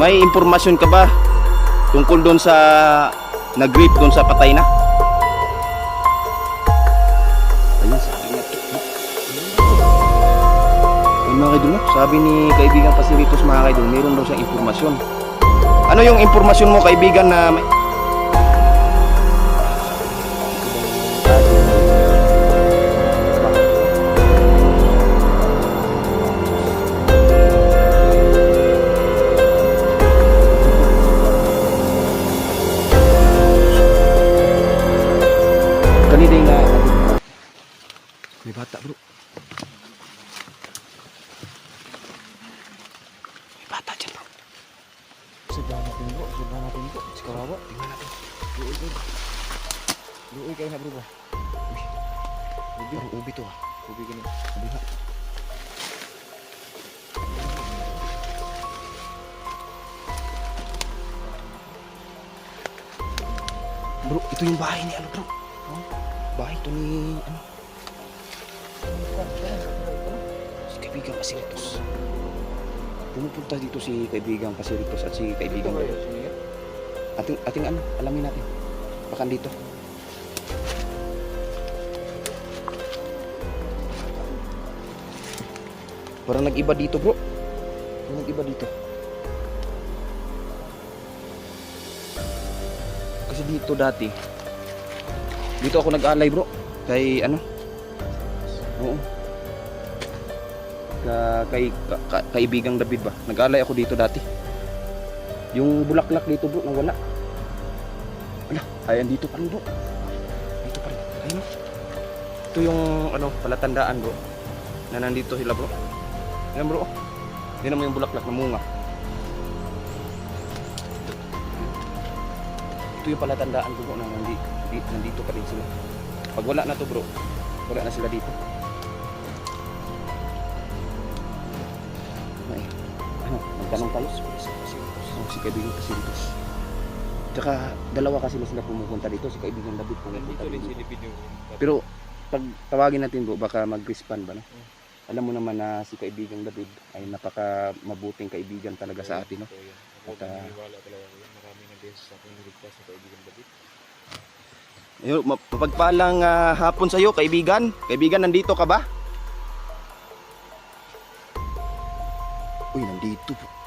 May impormasyon ka ba tungkol doon sa nag-rape doon sa patay na? Ayun, sabi niya. Ayun mga kaidol, sabi ni kaibigan Pasiritos mga kaidol, meron daw siyang impormasyon. Ano yung impormasyon mo kaibigan na may... sudah natin po. Si Kawawa. Tingnan natin. Luoy kayo. Luoy kayo na bro ba? Ubi, oh, ubi to ah. Ubi na. Ubi nga. Bro, ito yung bahay ni ano bro? Oh, bahay to ni ano? Si kaibigan Pasiritos. Pumupunta dito si kaibigan Pasiritos at si kaibigan siniya. Ating, ating ano, alamin natin. Baka dito. Parang nag-iba dito bro. Parang nag-iba dito. Kasi dito dati. Dito ako nag-alay bro. Kay ano? Oo. Ka, kay ka, ka- kaibigang David ba? Nag-alay ako dito dati. Yung bulaklak dito bro, nawala. Ala, ayan dito pa rin bro. Dito pa rin. Ayun. oh. Ito yung ano, palatandaan bro. Na nandito sila bro. Ayan bro. Yan naman yung bulaklak na munga. Ito yung palatandaan ko bro na nandito, nandito pa rin sila. Pag wala na to bro, wala na sila dito. Ay, ano, magtanong tayo? Oh, si kaibigan Pasintos. Tsaka dalawa kasi na sila pumupunta dito, si kaibigan David pumupunta Nandito rin si dito. David yung... Pero pag tawagin natin bro, baka mag-respond ba no? Alam mo naman na si kaibigang David ay napaka mabuting kaibigan talaga sa atin no. At, ah, na kaibigan David. Ayun, ma- mapagpalang ah, hapon sa iyo kaibigan. Kaibigan nandito ka ba? Uy, nandito bro.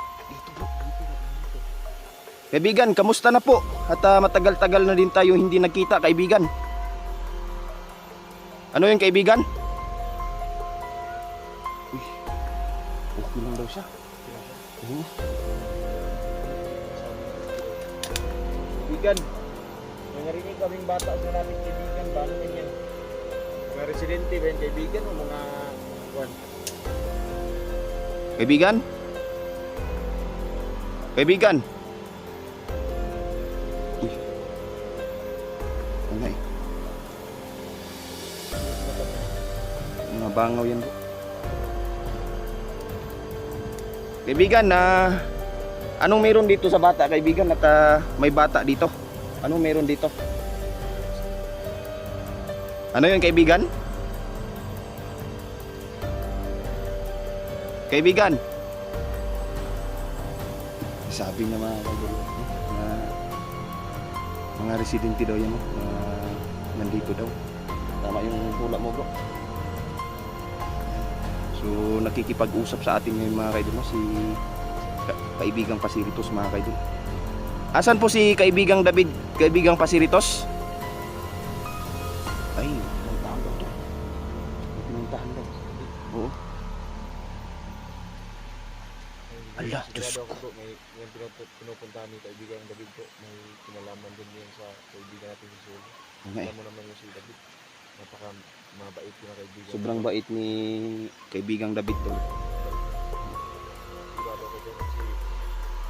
Kaibigan, kamusta na po? At ah, matagal-tagal na din tayo hindi nagkita, kaibigan. Ano yung kaibigan? Uy, okay lang daw siya. Kaibigan, may narinig kaming bata sa namin kaibigan, paano ganyan? Mga residente ba yung kaibigan o mga... Kwan? Kaibigan? Kaibigan? Mga bangaw yan bro. Kaibigan na anong meron dito sa bata kaibigan at ah, may bata dito? Anong meron dito? Ano yun kaibigan? Kaibigan. Sabi niya mga kaibigan na mga residente daw yan na nandito daw. Tama yung tula mo bro. So nakikipag-usap sa atin ngayon mga kaidol no, si ka- kaibigang Pasiritos mga kaidol. Asan po si kaibigang David, kaibigang Pasiritos? Ay, pinuntahan daw to. Pinuntahan daw. Oo. Ala, Diyos ko. bro, may, pinupu- pinupuntahan ni kaibigan David bro, may kinalaman din yan sa kaibigan natin si. Nga eh. Alam mo naman yung si David, napaka mabait ko na kaibigan. Sobrang bait ni kaibigang David to. Sigurado ako dyan si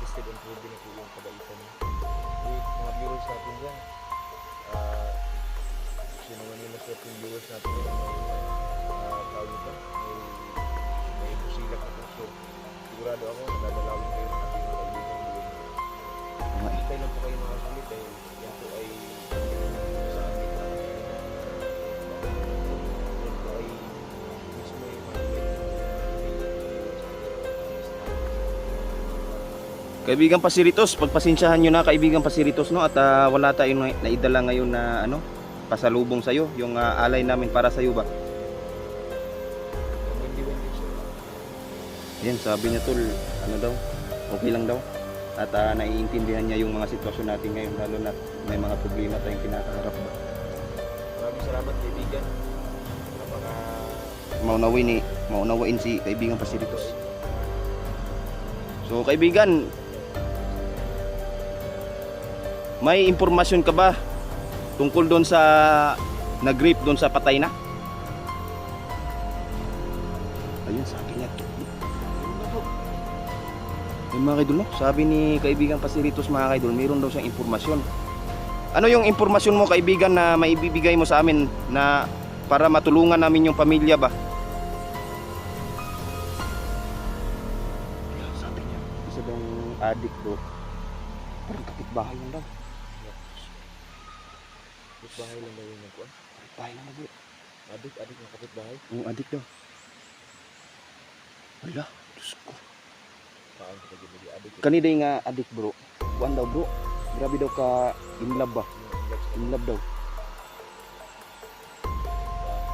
tested and proven na po yung kabaitan niya. With mga viewers natin dyan, ah, sino man yung nasa yung viewers natin may uh, tawag nito, may, may busilak na po. So, sigurado ako, nadadalawin kayo ng ating mga kaibigan. Hintay lang po kayo mga sulit dahil yan po ay Kaibigan Pasiritos, pagpasensyahan nyo na kaibigan Pasiritos no at ah, wala tayong na- naidala ngayon na ano pasalubong sa iyo, yung ah, alay namin para sa iyo ba. Yan, sabi niya tol, ano daw, okay lang daw. At ah, naiintindihan niya yung mga sitwasyon natin ngayon lalo na may mga problema tayong kinakaharap ba. Maraming salamat kaibigan. Napaka Maunawain ni, maunawain si kaibigan Pasiritos. So kaibigan, may impormasyon ka ba tungkol doon sa nag-rape doon sa patay na? Ayun, sabi niya. Eh, mga kaidol, no? sabi ni kaibigan Pasiritos mga kaidol, mayroon daw siyang impormasyon. Ano yung impormasyon mo kaibigan na maibibigay mo sa amin na para matulungan namin yung pamilya ba? Sabi niya, isa daw addict bro. Parang kapitbahay lang daw. Kapitbahay lang daw yung kuan. Kapitbahay lang daw. Adik, adik ng kapitbahay. Yung addict daw. Wala, Diyos ko. Paan ka hindi adik. Kanina nga addict bro. Kuan daw bro. Grabe daw ka in love ba? In love daw.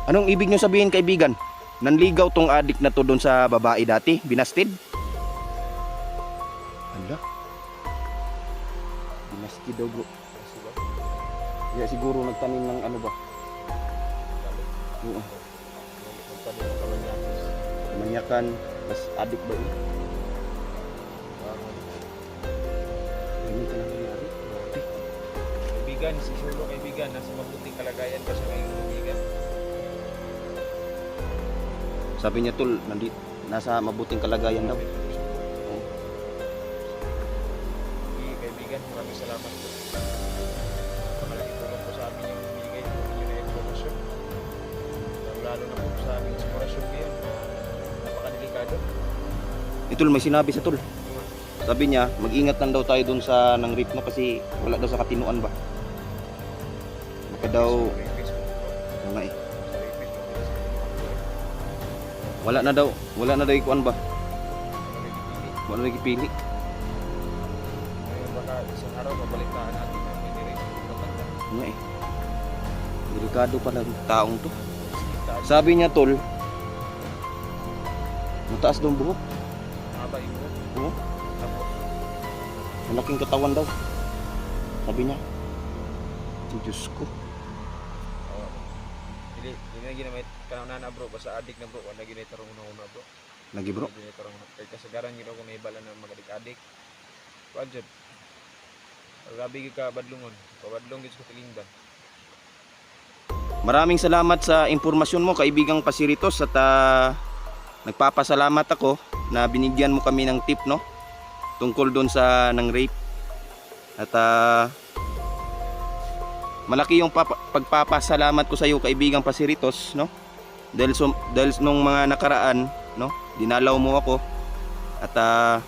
Anong ibig nyo sabihin kaibigan? Nanligaw tong addict na to doon sa babae dati? Binastid? Ala. Binastid daw bro. Kaya siguro nagtanim ng ano ba? Oo. Kamanyanis. Manyakan. Tapos addict ba yun? Ganun ka lang nangyari. Kaibigan, si Sholo kaibigan, nasa mabuting kalagayan ba siya ngayon kaibigan? Sabi niya tol, nandito, nasa mabuting kalagayan daw. Kaibigan, maraming salamat Lalo, na po sa aming sitwasyon ngayon na napakadelikado. Itol, may sinabi sa tol. Sabi niya, mag-ingat lang daw tayo dun sa nang rape no kasi wala daw sa katinuan ba. Baka daw, Sa nga eh, sa sa wala na daw, wala na daw ikuan ba. Wala na ipili. Ngayon baka isang araw natin na po kapatid. Ano nga eh. Delikado pala ang taong to. Sabi niya tol, mataas daw ang buhok. haba yung buhok. Oo. Tapos, Malaking katawan daw. Sabi niya. Diyos ko. oh, Dili, dili na ginamit kanang na bro, basta adik na bro, wala ginay tarong una-una bro. Lagi bro. Wala ginay tarong una. Kaya kasagaran ginaw ko naibala ng mga adik-adik. Budget. Grabe gyud ka badlungon. Pabadlong gid sa tilingdan. Maraming salamat sa impormasyon mo kaibigang Pasiritos at ah, nagpapasalamat ako na binigyan mo kami ng tip no tungkol doon sa nang rape. At ah, malaki yung papa- pagpapasalamat ko sa iyo kaibigang Pasiritos no. Dahil sum- dahil nung mga nakaraan no, dinalaw mo ako at ah,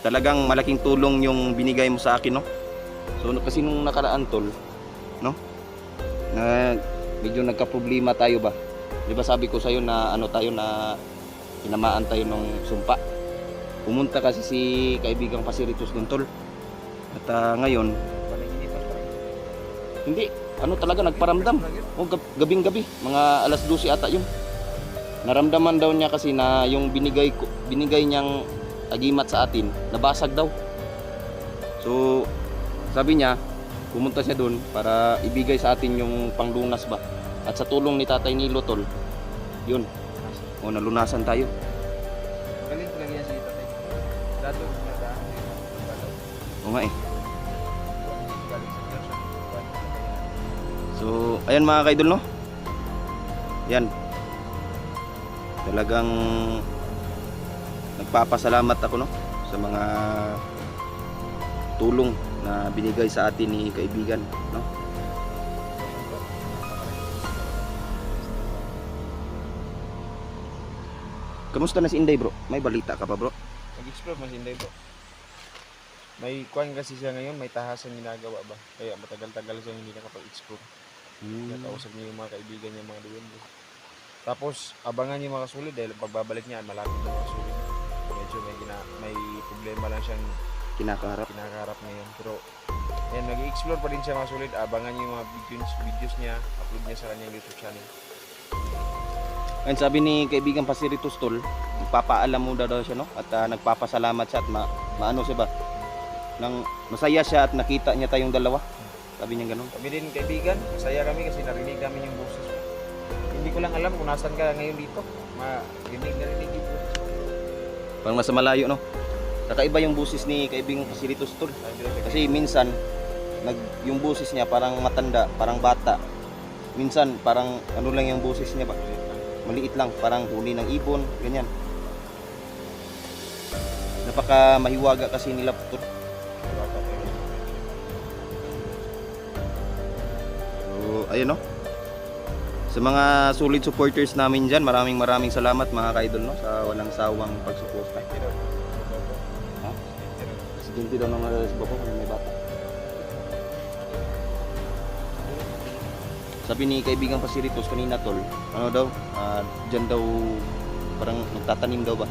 talagang malaking tulong yung binigay mo sa akin no. So kasi nung nakaraan tol no na medyo nagka-problema tayo ba? 'Di ba sabi ko sa iyo na ano tayo na tinamaan tayo ng sumpa. Pumunta kasi si kaibigang Pasiritos doon tol. At ah, ngayon, hindi ano talaga nagparamdam. O gab- gabing-gabi, mga alas 12 ata yun. Naramdaman daw niya kasi na yung binigay ko, binigay niyang agimat sa atin, nabasag daw. So, sabi niya, pumunta siya doon para ibigay sa atin yung panglunas ba. At sa tulong ni Tatay Nilo tol, yun, o nalunasan tayo. Galing talaga yan si tatay. Dato na daan. O nga eh. So, ayan mga kaidol no. Yan. Talagang nagpapasalamat ako no sa mga tulong na binigay sa atin ni kaibigan no. Kamusta na si Inday bro? May balita ka pa bro? Nag-explore mas hindi bro. May kuwan kasi siya ngayon, may tahasan ginagawa ba? Kaya matagal-tagal siya hindi nakapag-explore. Hmm. Nakausap niya yung mga kaibigan niya, mga duwende. Tapos, abangan niya mga sulit dahil pagbabalik niya, malapit na mga sulit. Medyo may, gina, may problema lang siyang kinakaharap. kinakaharap ngayon. Pero, yan, nag-explore pa rin siya mga sulit. Abangan niyo yung mga videos, videos niya, upload niya sa kanyang YouTube channel. Ngayon sabi ni kaibigan pa si Ritus Tol, magpapaalam mo daw siya no at ah, nagpapasalamat siya at ma, maano siya ba nang masaya siya at nakita niya tayong dalawa. Sabi niya ganun. Kami din kaibigan, masaya kami kasi narinig namin yung boses mo. Hindi ko lang alam kung nasan ka ngayon dito. Na rinig yung boses. Parang nasa malayo no. Kakaiba yung boses ni kaibigan pa si. Sabi ko, Kasi minsan nag yung boses niya parang matanda, parang bata. Minsan parang ano lang yung boses niya ba? Maliit lang, parang huli ng ibon, ganyan. Napaka mahiwaga kasi nila Tol. So, ayun no. Sa mga solid supporters namin dyan, maraming maraming salamat mga ka-idol no, sa walang sawang pagsuporta. Presidente daw ng sa baba kung may bata. Sabi ni kaibigan pa si Ritos kanina tol, ano daw, ah, dyan daw parang magtatanim daw ba?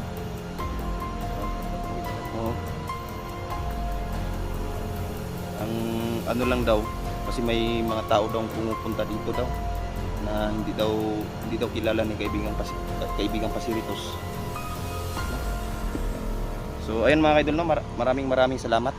Oo. Ang ano lang daw, kasi may mga tao daw pumupunta dito daw na hindi daw hindi daw kilala ni kaibigan pa si kaibigan pa si Ritos. So ayun mga kaidol no, mar- maraming maraming salamat